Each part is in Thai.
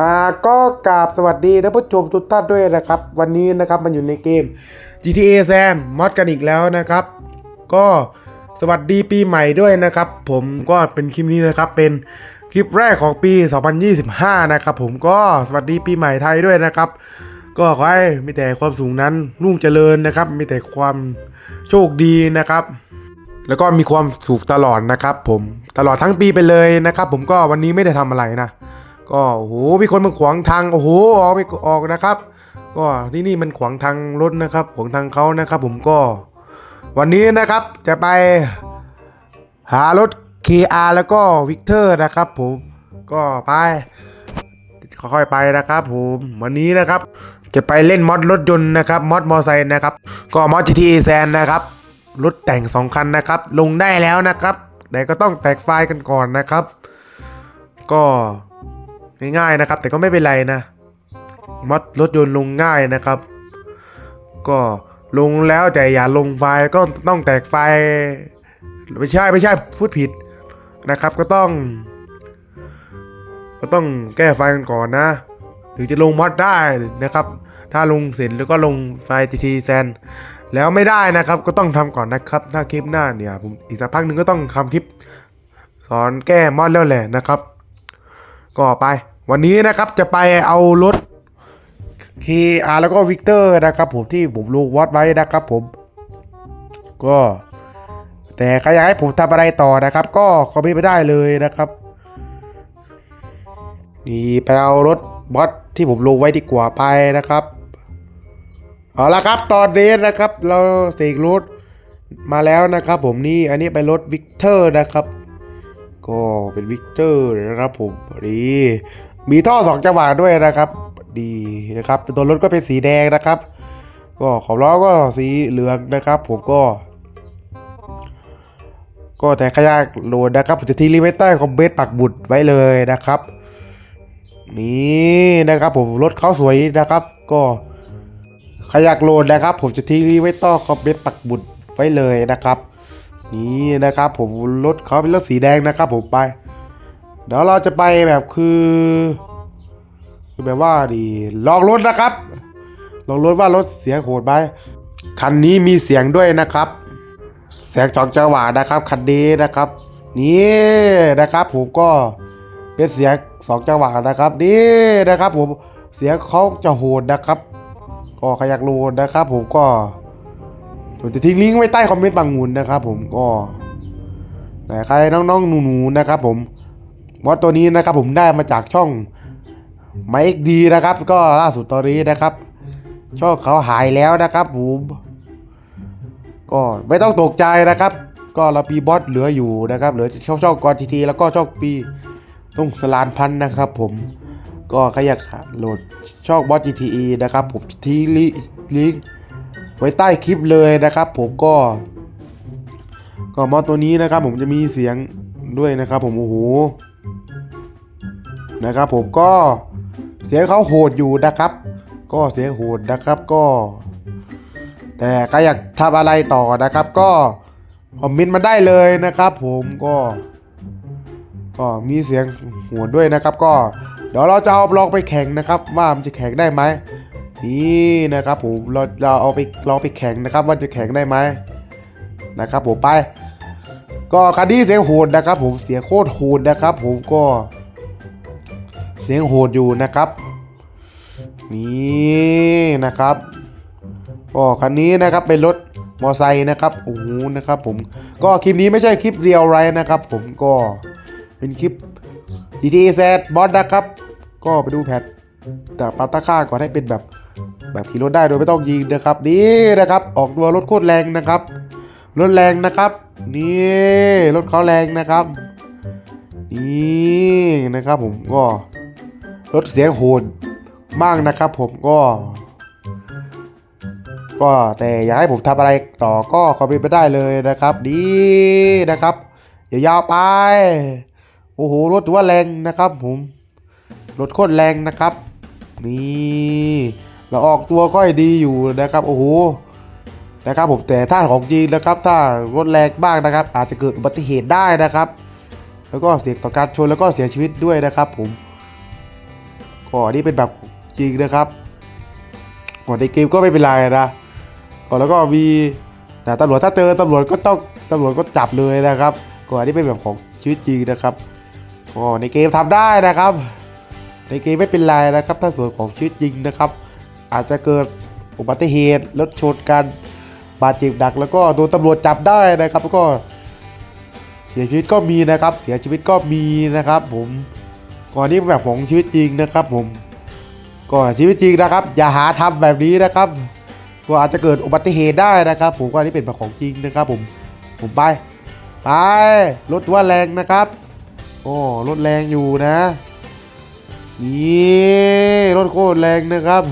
อ่าก็กราบสวัสดีท่านผู้ชมทุกท่านด้วยนะครับ วันนี้นะครับมันอยู่ในเกม GTA San มอดกันอีกแล้วนะครับ ก็สวัสดีปีใหม่ด้วยนะครับ ผมก็เป็นคลิปนี้นะครับเป็นคลิปแรกของปี 2025 นะครับ ผมก็สวัสดีปีใหม่ไทยด้วยนะครับ ก็ขอให้มีแต่ความสูงนั้นรุ่งเจริญนะครับ มีแต่ความโชคดีนะครับ แล้วก็มีความสุขตลอดนะครับ ผมตลอดทั้งปีไปเลยนะครับ ผมก็วันนี้ไม่ได้ทำอะไรนะ ก็โอ้โหมีคนมาขวางทางโอ้โหออกไปออกนะครับ ก็ที่นี่มันขวางทางรถนะครับขวางทางเขานะครับ ผมก็ วันนี้นะครับจะไปหารถ KR แล้วก็วิกเตอร์นะครับ ผมก็ไปค่อยๆไปนะครับ ผมวันนี้นะครับ จะไปเล่นมอดรถยนต์นะครับมอดมอไซค์นะครับ ก็มอด GTA San นะครับรถแต่งสองคันนะครับ ลงได้แล้วนะครับแต่ก็ต้องแตกไฟล์กันก่อนนะครับ ก็ ง่ายๆนะครับ แต่ก็ไม่เป็นไรนะมอดรถยนต์ลงง่ายนะครับ ก็ลงแล้วแต่อย่าลงไฟล์ก็ต้องแตกไฟล์ไม่ใช่ไม่ใช่พูดผิดนะครับ ก็ต้อง ก็ต้องแก้ไฟล์กันก่อนนะ ถึงจะลงมอดได้นะครับ ถ้าลงเสร็จแล้วก็ลงไฟล์ GT San แล้วไม่ได้นะครับก็ต้องทำก่อนนะครับ ถ้าคลิปหน้าเนี่ยผมอีกสักพักหนึ่งก็ต้องทำคลิป สอนแก้มอดแล้วแหละนะครับ ก็ไป วันนี้นะครับจะไปเอารถ KR แล้วก็วิกเตอร์นะครับผมที่ผมลงวัดไว้นะครับผม ก็ แต่ใครอยากให้ผมทำอะไรต่อนะครับ ก็คอมเมนต์ไปได้เลยนะครับนี่ไปเอารถบอสที่ผมลงไว้ดีกว่าไปนะครับเอาละครับตอนนี้นะครับ เราเสกรถมาแล้วนะครับ ผมนี่อันนี้เป็นรถวิกเตอร์นะครับ ก็เป็นวิกเตอร์นะครับผมดีมีท่อสองจังหวะด้วยนะครับ ดีนะครับตัวรถก็เป็นสีแดงนะครับ ก็ขอบล้อก็สีเหลืองนะครับ ผมก็ ก็แต่ขยากโหลดนะครับผมจะทิ้งลิงก์ไว้ใต้คอมเมนต์ปักบุตรไว้เลยนะครับ นี่นะครับ ผมรถเขาสวยนะครับ ก็ใครอยากโหลดนะครับ ผมจะทิ้งลิงก์ไว้ใต้คอมเมนต์ปักบุตรไว้เลยนะครับ นี่นะครับผมรถเขาเป็นรถสีแดงนะครับผมไป เดี๋ยวเราจะไปแบบคือคือแบบว่าดีลองรถนะครับ ลองรถว่ารถเสียงโหดไหมคันนี้มีเสียงด้วยนะครับแสงสองจังหวะนะครับคันนี้นะครับ นี่นะครับผมก็เป็นเสียงสองจังหวะนะครับ นี่นะครับผมเสียงเขาจะโหดนะครับ ก็ใครอยากรูนะครับผมก็ ผมจะทิ้งลิงก์ไว้ใต้คอมเมนต์บางมูลนะครับ ผมก็แต่ใครน้องๆหนูๆนะครับ ผมมอสตัวนี้นะครับ ผมได้มาจากช่องไมค์ดีนะครับ ก็ล่าสุดตอนนี้นะครับ ช่องเขาหายแล้วนะครับผมก็ไม่ต้องตกใจนะครับ ก็เราปีบอสเหลืออยู่นะครับเหลือช่องช่องกอทีทีแล้วก็ช่องปีต้องสลานพันธ์นะครับ ผมก็ใครอยากโหลดช่องบอส GTE นะครับผมทิ้งลิงก์ ไว้ใต้คลิปเลยนะครับผมก็ ก็มอตัวนี้นะครับ ผมจะมีเสียงด้วยนะครับ ผมโอ้โหนะครับผมก็เสียงเขาโหดอยู่นะครับ ก็เสียงโหดนะครับก็ แต่ใครอยากทำอะไรต่อนะครับ ก็คอมเมนต์มาได้เลยนะครับ ผมก็ ก็มีเสียงโหดด้วยนะครับ ก็เดี๋ยวเราจะเอาลองไปแข่งนะครับ ว่ามันจะแข่งได้ไหม นี่นะครับผมเราเราเอาไปลองไปแข่งนะครับ ว่าจะแข่งได้ไหมนะครับผมไป ก็คันนี้เสียงโหดนะครับ ผมเสียงโคตรโหดนะครับ ผมก็ เสียงโหดอยู่นะครับนี่นะครับก็คันนี้นะครับเป็นรถมอไซค์นะครับโอ้โหนะครับ ผมก็คลิปนี้ไม่ใช่คลิปเรียวไรนะครับ ผมก็เป็นคลิป GTA Z บอสนะครับ ก็ไปดูแพทแต่ปาตาค่าก่อนให้เป็นแบบ แบบขี่รถได้โดยไม่ต้องยิงนะครับนี่นะครับ ออกตัวรถโคตรแรงนะครับรถแรงนะครับ นี่รถเขาแรงนะครับนี่นะครับผมก็รถเสียงโหดมากนะครับ ผมก็ ก็แต่อยากให้ผมทำอะไรต่อก็คอมเมนต์ไปได้เลยนะครับดีนะครับอย่ายาวไปโอ้โหรถถือว่าแรงนะครับ ผมรถโคตรแรงนะครับ นี่ เราออกตัวค่อยดีอยู่นะครับโอ้โหนะครับผมแต่ถ้าของจริงนะครับถ้ารถแรงบ้างนะครับ อาจจะเกิดอุบัติเหตุได้นะครับ แล้วก็เสี่ยงต่อการชนแล้วก็เสียชีวิตด้วยนะครับผมก็อันนี้เป็นแบบจริงนะครับก่อนในเกมก็ไม่เป็นไรนะก่อนแล้วก็มีแต่ตำรวจถ้าเจอตำรวจก็ต้องตำรวจก็จับเลยนะครับก่อนอันนี้เป็นแบบของชีวิตจริงนะครับก็ในเกมทำได้นะครับ ในเกมไม่เป็นไรนะครับ ถ้าส่วนของชีวิตจริงนะครับ อาจจะเกิดอุบัติเหตุรถชนกันบาดเจ็บหนักแล้วก็โดนตำรวจจับได้นะครับ แล้วก็เสียชีวิตก็มีนะครับ เสียชีวิตก็มีนะครับ ผมก่อนนี้เป็นแบบของชีวิตจริงนะครับ ผมก็ชีวิตจริงนะครับ อย่าหาทำแบบนี้นะครับก็อาจจะเกิดอุบัติเหตุได้นะครับ ผมก็อันนี้เป็นแบบของจริงนะครับ ผมผมไปไปรถว่าแรงนะครับโอ้รถแรงอยู่นะนี่รถโคตรแรงนะครับ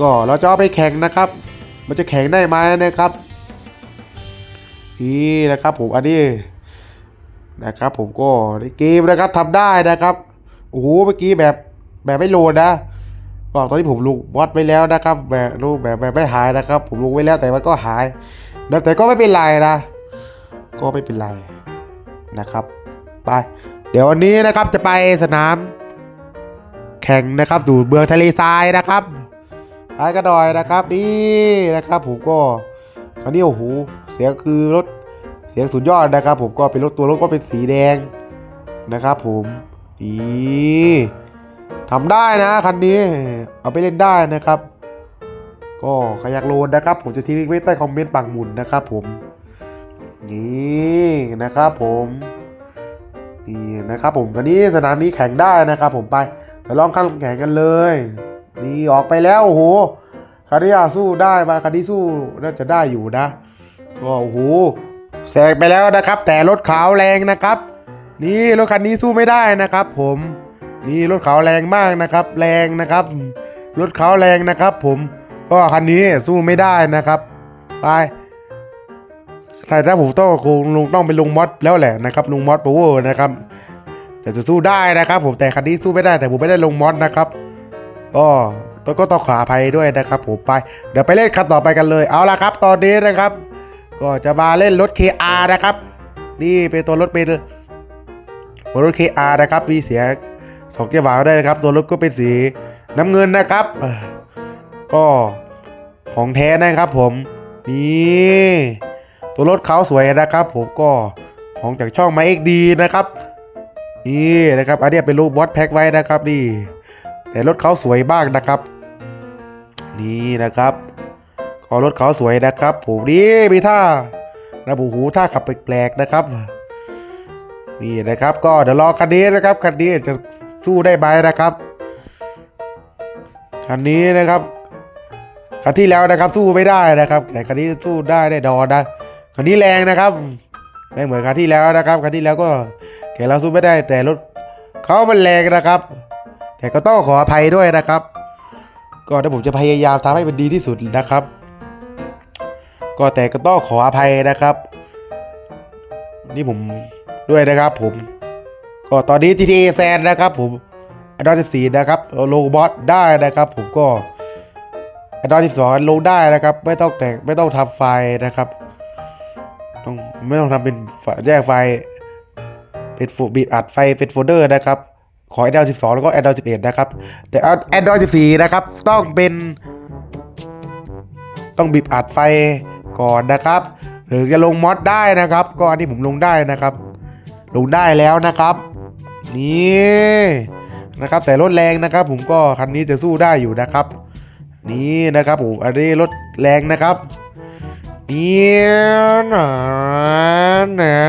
ก็เราจะเอาไปแข่งนะครับ มันจะแข่งได้ไหมนะครับ นี่นะครับผมอันนี้นะครับ ผมก็ในเกมนะครับทำได้นะครับโอ้โหเมื่อกี้แบบแบบไม่โหลดนะก็ตอนนี้ผมลงบอสไว้แล้วนะครับแบบรูปแบบแบบไม่หายนะครับ ผมลงไว้แล้วแต่มันก็หายแล้วแต่ก็ไม่เป็นไรนะ ก็ไม่เป็นไรนะครับไปเดี๋ยววันนี้นะครับจะไปสนาม แข่งนะครับดูเมืองทะเลทรายนะครับ ไปกันหน่อยนะครับนี่นะครับผมก็คราวนี้โอ้โหเสียงคือรถเสียงสุดยอดนะครับผมก็เป็นรถตัวรถก็เป็นสีแดงนะครับผมอีทำได้นะคันนี้เอาไปเล่นได้นะครับ ก็ใครอยากโหลดนะครับ ผมจะทิ้งลิงก์ไว้ใต้คอมเมนต์ปังหมุนนะครับผมนี่นะครับผมนี่นะครับผมคันนี้สนามนี้แข่งได้นะครับผมไปเดี๋ยวลองขั้นแข่งกันเลย นี่ออกไปแล้วโอ้โหคาริยาสู้ได้มาคาริสู้น่าจะได้อยู่นะก็โอ้โหแซงไปแล้วนะครับ แต่รถขาวแรงนะครับ นี่รถคันนี้สู้ไม่ได้นะครับ ผมนี่รถขาวแรงมากนะครับ แรงนะครับรถขาวแรงนะครับ ผมก็คันนี้สู้ไม่ได้นะครับไปแต่ถ้าผมต้องคงลงต้องไปลงมอดแล้วแหละนะครับลงมอดพาวเวอร์นะครับแต่จะสู้ได้นะครับ ผมแต่คันนี้สู้ไม่ได้แต่ผมไม่ได้ลงมอดนะครับ ก็ต้องก็ต้องขออภัยด้วยนะครับผมไป เดี๋ยวไปเล่นคันต่อไปกันเลย เอาละครับ ตอนนี้นะครับ ก็จะมาเล่นรถ KR นะครับ นี่เป็นตัวรถเป็นรถ KR นะครับ มีเสียงสองเกียร์วาวได้วยนะครับ ตัวรถก็เป็นสีน้ำเงินนะครับ ก็ของแท้นะครับผม นี่ตัวรถเขาสวยนะครับผมก็ของจากช่องมา XD นะครับ นี่นะครับ อันนี้เป็นรูปบอสแพ็กไว้นะครับนี่ แต่รถเขาสวยมากนะครับ นี่นะครับก็รถเขาสวยนะครับผมนี่มีท่าระบุหูท่าขับแปลกๆนะครับ นี่นะครับก็เดี๋ยวรอคันนี้นะครับคันนี้จะสู้ได้ไหมนะครับคันนี้นะครับคันที่แล้วนะครับสู้ไม่ได้นะครับ แต่คันนี้สู้ได้ได้ดอนนะคันนี้แรงนะครับไม่เหมือนคันที่แล้วนะครับคันที่แล้วก็แกเราสู้ไม่ได้แต่รถเขามันแรงนะครับ แต่ก็ต้องขออภัยด้วยนะครับ ก็เดี๋ยวผมจะพยายามทำให้มันดีที่สุดนะครับ ก็แต่ก็ต้องขออภัยนะครับ นี่ผมด้วยนะครับ ผม ก็ตอนนี้ GTA แซนนะครับ ผมอันดอ14นะครับโลบอสได้นะครับ ผมก็อันดอ12ลงได้นะครับ ไม่ต้องแต่งไม่ต้องทำไฟล์นะครับต้องไม่ต้องทำเป็นแยกไฟล์เป็นโฟบีบอัดไฟเป็นโฟลเดอร์นะครับ ขอ Android 12 แล้วก็ Android 11 นะครับ แต่ Android 14 นะครับ ต้องเป็น ต้องบีบอัดไฟก่อนนะครับถึงจะลงมอดได้นะครับก็อันที่ผมลงได้นะครับ ลงได้แล้วนะครับ นี่นะครับ แต่รถแรงนะครับ ผมก็คันนี้จะสู้ได้อยู่นะครับ นี่นะครับผมอันนี้รถแรงนะครับนี่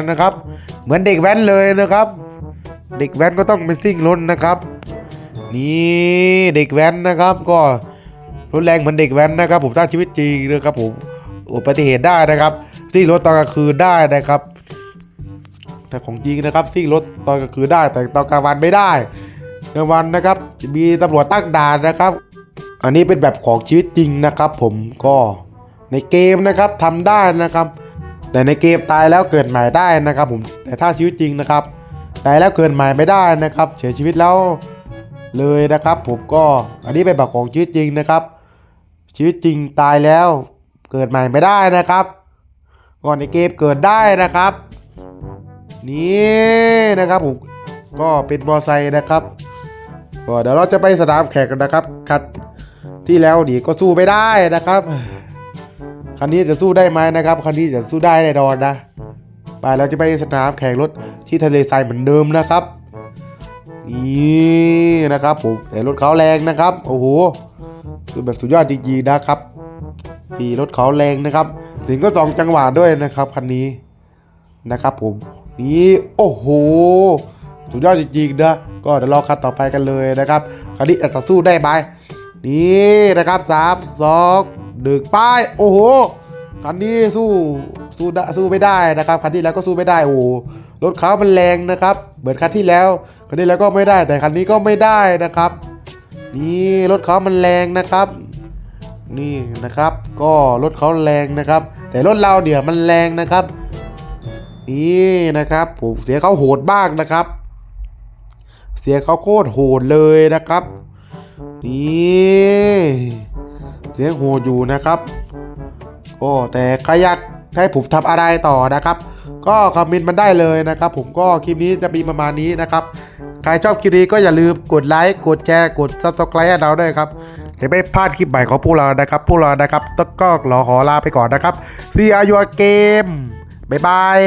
นะครับ เหมือนเด็กแว้นเลยนะครับ เด็กแว้นก็ต้องเป็นซิ่งรถนะครับ นี่เด็กแว้นนะครับ ก็รถแรงเหมือนเด็กแว้นนะครับ ผมถ้าชีวิตจริงนะครับผมอุบัติเหตุได้นะครับซิ่งรถตอนกลางคืนได้นะครับแต่ของจริงนะครับซิ่งรถตอนกลางคืนได้ แต่ตอนกลางวันไม่ได้กลางวันนะครับมีตำรวจตั้งด่านนะครับ อันนี้เป็นแบบของชีวิตจริงนะครับ ผมก็ในเกมนะครับทำได้นะครับ แต่ในเกมตายแล้วเกิดใหม่ได้นะครับ ผมแต่ถ้าชีวิตจริงนะครับ ตายแล้วเกิดใหม่ไม่ได้นะครับ เสียชีวิตแล้วเลยนะครับ ผมก็อันนี้เป็นแบบของชีวิตจริงนะครับ ชีวิตจริงตายแล้วเกิดใหม่ไม่ได้นะครับ ก่อนในเกมเกิดได้นะครับ นี่นะครับผมก็เป็นมอไซค์นะครับก็เดี๋ยวเราจะไปสนามแข่งกันนะครับคันที่แล้วดีก็สู้ไม่ได้นะครับ คันนี้จะสู้ได้ไหมนะครับ คันนี้จะสู้ได้แน่นอนนะ ไปเราจะไปสนามแข่งรถที่ทะเลทรายเหมือนเดิมนะครับนี่นะครับผมแต่รถเขาแรงนะครับโอ้โหคือแบบสุดยอดจริงๆนะครับปีรถเขาแรงนะครับ ถึงก็สองจังหวะด้วยนะครับคันนี้นะครับ ผมนี่โอ้โหสุดยอดจริงๆนะก็เดี๋ยวรอคันต่อไปกันเลยนะครับคันนี้อาจจะสู้ได้ไหมนี่นะครับสามสองหนึ่งป้ายโอ้โห คันนี้สู้สู้ได้สู้ไม่ได้นะครับคันที่แล้วก็สู้ไม่ได้โอ้รถเขามันแรงนะครับ เหมือนคันที่แล้วคันที่แล้วก็ไม่ได้แต่คันนี้ก็ไม่ได้นะครับ นี่รถเขามันแรงนะครับ นี่นะครับ ก็รถเขาแรงนะครับ แต่รถเราเดี๋ยวมันแรงนะครับ นี่นะครับผมเสียเขาโหดบ้างนะครับ เสียเขาโคตรโหดเลยนะครับนี่เสียงโหดอยู่นะครับ โอ้แต่ใครอยากให้ผมทำอะไรต่อนะครับ ก็คอมเมนต์มันได้เลยนะครับ ผมก็คลิปนี้จะมีประมาณนี้นะครับ ใครชอบคลิปนี้ก็อย่าลืมกดไลค์กดแชร์กดซับสไครต์ให้เราด้วยครับจะไม่พลาดคลิปใหม่ของพวกเรานะครับ พวกเรานะครับต้องก็รอขอลาไปก่อนนะครับ See you again บ๊ายบาย